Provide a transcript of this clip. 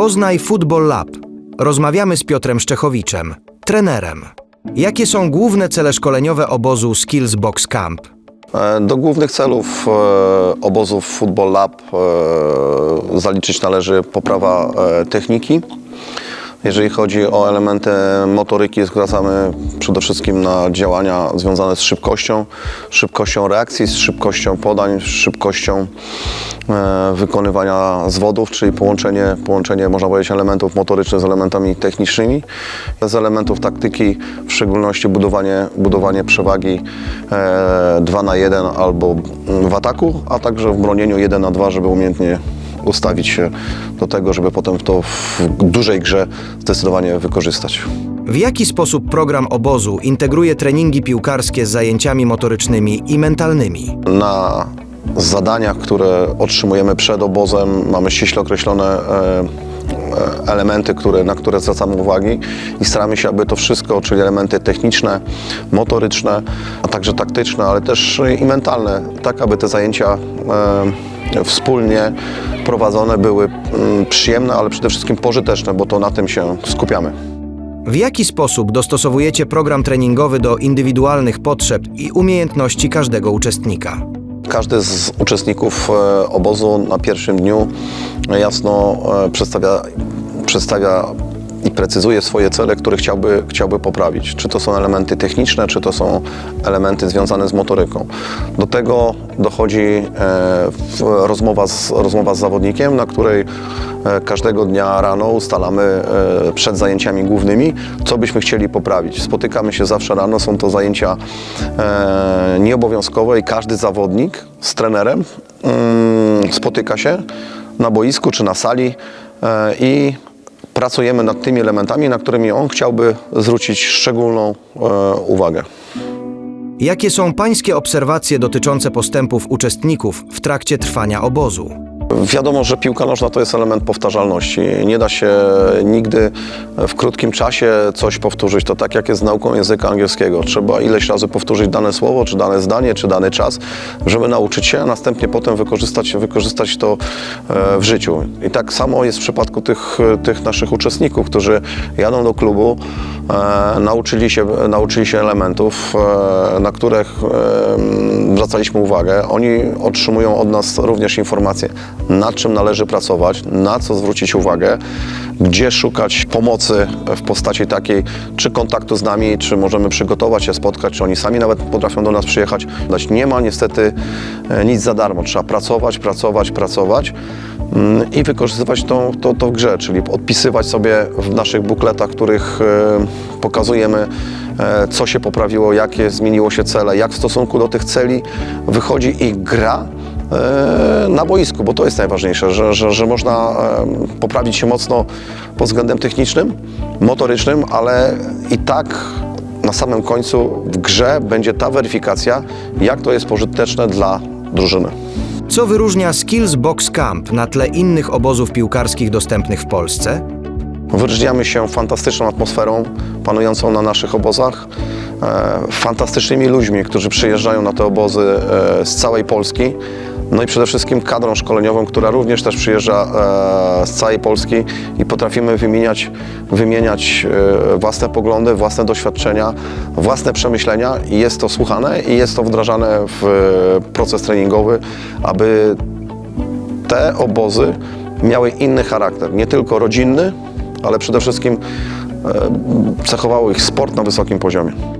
Poznaj Football Lab. Rozmawiamy z Piotrem Szczechowiczem, trenerem. Jakie są główne cele szkoleniowe obozu Skills Box Camp? E, Do głównych celów e, obozów Football Lab e, zaliczyć należy poprawa techniki. Jeżeli chodzi o elementy motoryki, zwracamy przede wszystkim na działania związane z szybkością, szybkością reakcji, z szybkością podań, z szybkością e, wykonywania zwodów, czyli połączenie, połączenie można powiedzieć, elementów motorycznych z elementami technicznymi. Z elementów taktyki, w szczególności budowanie, budowanie przewagi e, 2 na 1 albo w ataku, a także w bronieniu 1 na 2, żeby umiejętnie ustawić się do tego, żeby potem to w dużej grze zdecydowanie wykorzystać. W jaki sposób program obozu integruje treningi piłkarskie z zajęciami motorycznymi i mentalnymi? Na zadaniach, które otrzymujemy przed obozem, mamy ściśle określone e, e, elementy, które, na które zwracamy uwagi i staramy się, aby to wszystko, czyli elementy techniczne, motoryczne, a także taktyczne, ale też i mentalne, tak aby te zajęcia e, wspólnie prowadzone były mm, przyjemne, ale przede wszystkim pożyteczne, bo to na tym się skupiamy. W jaki sposób dostosowujecie program treningowy do indywidualnych potrzeb i umiejętności każdego uczestnika? Każdy z uczestników e, obozu na pierwszym dniu jasno e, przedstawia, przedstawia precyzuje swoje cele, które chciałby, chciałby poprawić. Czy to są elementy techniczne, czy to są elementy związane z motoryką. Do tego dochodzi e, rozmowa z, rozmowa z zawodnikiem, na której e, każdego dnia rano ustalamy e, przed zajęciami głównymi, co byśmy chcieli poprawić. Spotykamy się zawsze rano, są to zajęcia e, nieobowiązkowe i każdy zawodnik z trenerem mm, spotyka się na boisku czy na sali i pracujemy nad tymi elementami, na którymi on chciałby zwrócić szczególną e, uwagę. Jakie są pańskie obserwacje dotyczące postępów uczestników w trakcie trwania obozu? Wiadomo, że piłka nożna to jest element powtarzalności. Nie da się nigdy w krótkim czasie coś powtórzyć. To tak jak jest z nauką języka angielskiego. Trzeba ileś razy powtórzyć dane słowo, czy dane zdanie, czy dany czas, żeby nauczyć się, a następnie potem wykorzystać, wykorzystać to e, w życiu. I tak samo jest w przypadku tych, tych naszych uczestników, którzy jadą do klubu, e, nauczyli, się, nauczyli się elementów, e, na których e, zwracaliśmy uwagę. Oni otrzymują od nas również informacje, nad czym należy pracować, na co zwrócić uwagę, gdzie szukać pomocy w postaci takiej, czy kontaktu z nami, czy możemy przygotować się, spotkać, czy oni sami nawet potrafią do nas przyjechać. Nie ma niestety nic za darmo. Trzeba pracować, pracować, pracować i wykorzystywać to, to, to w grze, czyli odpisywać sobie w naszych bukletach, których e, pokazujemy, e, co się poprawiło, jakie zmieniło się cele, jak w stosunku do tych celi wychodzi ich gra e, na boisku, bo to jest najważniejsze, że, że, że można poprawić się mocno pod względem technicznym, motorycznym, ale i tak na samym końcu w grze będzie ta weryfikacja, jak to jest pożyteczne dla drużyny. Co wyróżnia Skills Box Camp na tle innych obozów piłkarskich dostępnych w Polsce? Wyróżniamy się fantastyczną atmosferą panującą na naszych obozach, e, fantastycznymi ludźmi, którzy przyjeżdżają na te obozy e, z całej Polski. No i przede wszystkim kadrą szkoleniową, która również też przyjeżdża e, z całej Polski i potrafimy wymieniać, wymieniać e, własne poglądy, własne doświadczenia, własne przemyślenia i jest to słuchane i jest to wdrażane w e, proces treningowy, aby te obozy miały inny charakter, nie tylko rodzinny, ale przede wszystkim cechowało ich sport na wysokim poziomie.